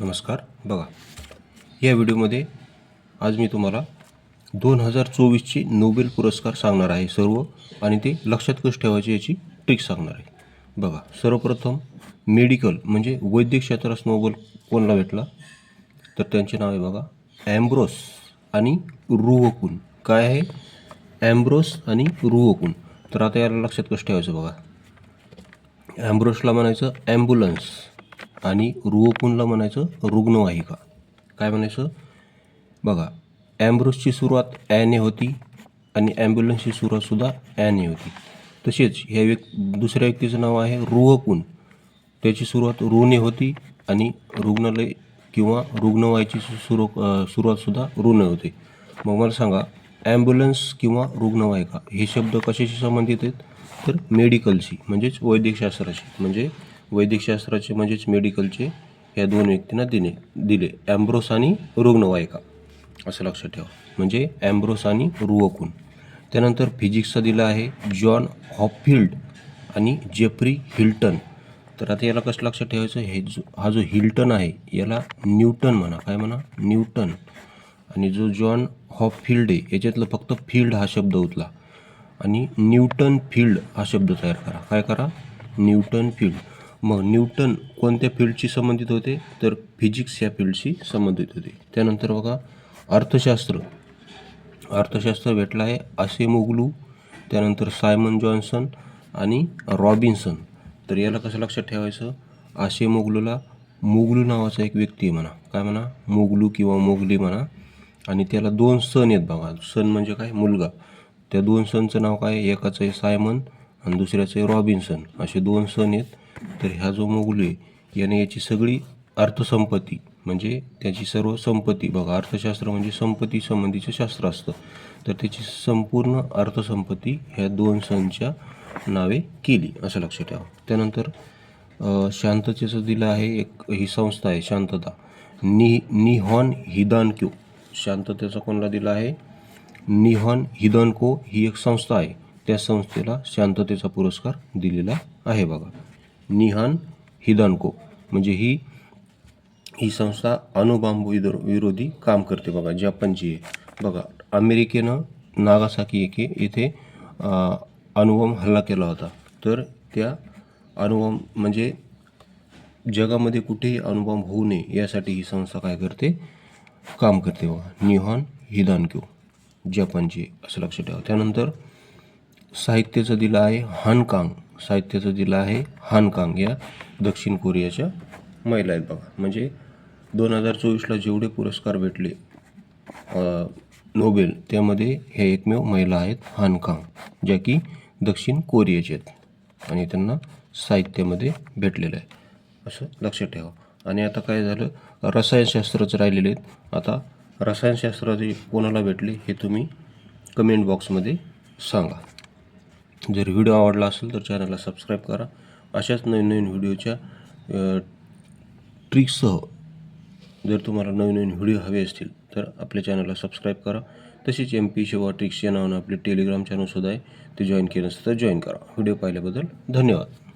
नमस्कार. बघा या व्हिडिओमध्ये आज मी तुम्हाला दोन हजार चोवीसची नोबेल पुरस्कार सांगणार आहे सर्व आणि ते लक्षात कसं ठेवायची याची ट्रिक सांगणार आहे. बघा सर्वप्रथम मेडिकल म्हणजे वैद्यक क्षेत्रास नोबेल कोणाला भेटला? तर त्यांचे नाव आहे बघा ॲम्ब्रोस आणि रुवकुन काय आहे? ॲम्ब्रोस आणि रुवकुन तर आता याला लक्षात कसं ठेवायचं बघा. ॲम्ब्रोसला म्हणायचं ॲम्ब्युलन्स. आणि रुओकुनला म्हणायचं रुग्णवाहिका. काय म्हणायचं? बघा ॲम्ब्रोसची सुरुवात ॲने होती आणि ॲम्ब्युलन्सची सुरुवातसुद्धा ॲने होती. तसेच ह्या व्यक् दुसऱ्या व्यक्तीचं नाव आहे रुहकुन त्याची सुरुवात रुने होती आणि रुग्णालय किंवा रुग्णवाहिची सुरू सुरुवातसुद्धा रुने होते. मग मला सांगा ॲम्ब्युलन्स किंवा रुग्णवाहिका हे शब्द कशाशी संबंधित आहेत? तर मेडिकलशी म्हणजेच वैद्यकशास्त्राशी. म्हणजे वैद्यकशास्त्राचे म्हणजेच मेडिकलचे या दोन व्यक्तींना दिले दिले. ॲम्ब्रोस आणि रुग्णवाहिका. असं लक्षात ठेवा. म्हणजे ॲम्ब्रोस आणि रुवकुन. त्यानंतर फिजिक्सचा दिला आहे जॉन हॉपफिल्ड आणि जेफ्री हिल्टन तर आता याला कसं लक्षात ठेवायचं? हे जो हा जो हिल्टन आहे याला न्यूटन म्हणा. काय म्हणा? न्यूटन आणि जो जॉन हॉपफिल्ड आहे याच्यातलं फक्त फील्ड हा शब्द उतला आणि न्यूटन फील्ड हा शब्द तयार करा. काय करा? न्यूटन फील्ड मग न्यूटन कोणत्या फील्डशी संबंधित होते? तर फिजिक्स या फील्डशी संबंधित होते. त्यानंतर बघा अर्थशास्त्र. अर्थशास्त्र भेटला आहे असे मुगलू त्यानंतर सायमन जॉन्सन आणि रॉबिन्सन. तर याला कसं लक्षात ठेवायचं? आशे मोगलूला मुगलू नावाचा एक व्यक्ती आहे म्हणा. काय म्हणा? मुगलू किंवा मोगली म्हणा. आणि त्याला दोन सण आहेत बघा. सण म्हणजे काय? मुलगा. त्या दोन सणचं नाव काय? आहे? एकाचं आहे सायमन आणि दुसऱ्याचं आहे रॉबिन्सन. असे दोन सण आहेत. तर ह्या जो मोगलू आहे याने याची सगळी अर्थसंपत्ती म्हणजे त्याची सर्व संपत्ती बघा अर्थशास्त्र म्हणजे संपत्ती संबंधीचं शास्त्र असतं. तर त्याची संपूर्ण अर्थसंपत्ती ह्या दोन सणच्या नावे केली असं लक्षात ठेवा. त्यानंतर शांततेचं दिलं आहे एक ही संस्था आहे शांतता. नि निहॉन हिदानक्यो. शांततेचा कोणाला दिला आहे? निहॉन हिदानको ही एक संस्था आहे. त्या संस्थेला शांततेचा पुरस्कार दिलेला आहे बघा. निहान हिदानको. म्हणजे ही ही संस्था अणुबांब विरोधी काम करते बघा जपानची आहे. बघा अमेरिकेनं नागासाकी एके येथे अ, अणुबॉम्ब हल्ला केला होता. तर त्या अणुबॉम्ब म्हणजे जगामध्ये कुठेही अणुबॉम्ब होऊ नये यासाठी ही संस्था काय करते? काम करते बघा. निहॉन हिदानक्यो जपानची असं लक्षात ठेवा. त्यानंतर साहित्याचं दिलं आहे हानकांग. साहित्याचं दिलं आहे हानकांग या दक्षिण कोरियाच्या महिला आहेत बघा. म्हणजे दोन हजार चोवीसला जेवढे पुरस्कार भेटले नोबेल त्यामध्ये हे एकमेव महिला आहेत हानकांग ज्या की दक्षिण कोरियाचे आहेत. आणि त्यांना साहित्यामध्ये भेटलेलं आहे. असं लक्षात ठेवा. आणि आता काय झालं? रसायनशास्त्रच राहिलेले आहेत. आता रसायनशास्त्राचे कोणाला भेटले हे तुम्ही कमेंट बॉक्समध्ये सांगा. जर व्हिडिओ आवडला असेल तर चॅनलला सबस्क्राईब करा. अशाच नवीन नवीन व्हिडिओच्या ट्रिक्ससह जर तुम्हाला नवीन नवीन व्हिडिओ हवे असतील तर आपल्या चॅनलला सबस्क्राईब करा. तसेच एम पी शिवा ट्रिक्स या नावानं आपले टेलिग्राम चॅनलसुद्धा आहे. ते जॉईन केलं असतं तर जॉईन करा. व्हिडिओ पाहिल्याबद्दल धन्यवाद.